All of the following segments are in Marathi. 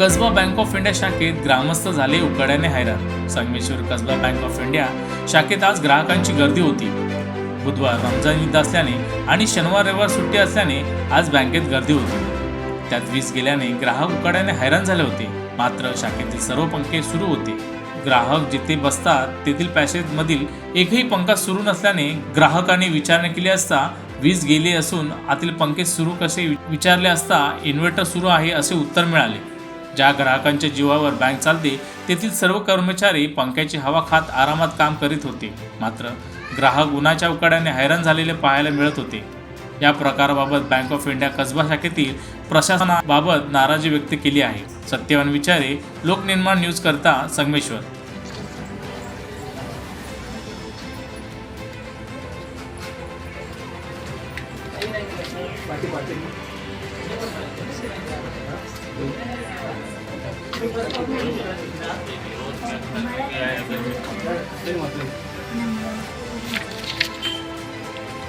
कसबा बँक ऑफ इंडिया शाखेत ग्रामस्थ झाले उकाड्याने हैराण. Sangameshwar Kasba bank of India शाखेत आज ग्राहकांची गर्दी होती. बुधवार रमजान ईद असल्याने आणि शनिवार रविवार सुट्टी असल्याने आज बँकेत गर्दी होती. त्यात वीज गेल्याने ग्राहक उकाड्याने हैराण झाले होते. मात्र शाखेतील सर्व पंखे सुरू होते. ग्राहक जिथे बसतात तेथील पॅसेजमधील एकही पंखा सुरू नसल्याने ग्राहकाने विचारणा केली असता वीज गेली असून आतील पंखे सुरू कसे विचारले असता इन्व्हर्टर सुरू आहे असे उत्तर मिळाले. ज्या ग्राहकांच्या जीवावर बँक चालते तेथील सर्व कर्मचारी पंख्याची हवा खात आरामात काम करीत होते. मात्र ग्राहक उन्हाच्या उकाड्याने हैराण झालेले पाहायला मिळत होते. या प्रकाराबाबत बँक ऑफ इंडिया कसबा शाखेतील प्रशासनाबाबत नाराजी व्यक्त केली आहे. सत्यवान विचारे लोकनिर्माण न्यूज करता संगमेश्वर.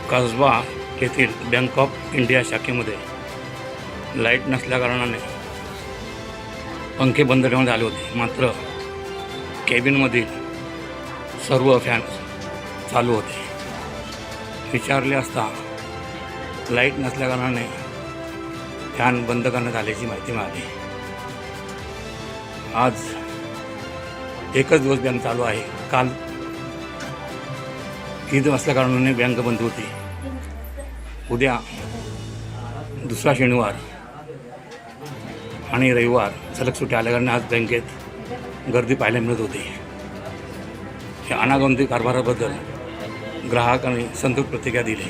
कसबा येथील बँक ऑफ इंडिया शाखेमध्ये लाइट नसल्याकारणाने पंखे बंद ठेवण्यात आले होते. मात्र केबिनमधील सर्व फॅन चालू होते. विचारले असता लाइट नसल्याकारणाने फॅन बंद करण्यात आल्याची माहिती मिळाली. आज एकच दिवस बँक चालू आहे. काल ईद असल्याकारणाने बँक बंद होती. उद्या दुसरा शनिवार आणि रविवार सलग सुट्टी आल्याकारणे आज बँकेत गर्दी पाहायला मिळत होती. या अनागोंदी कारभाराबद्दल ग्राहकांनी संतृप्त प्रतिक्रिया दिली.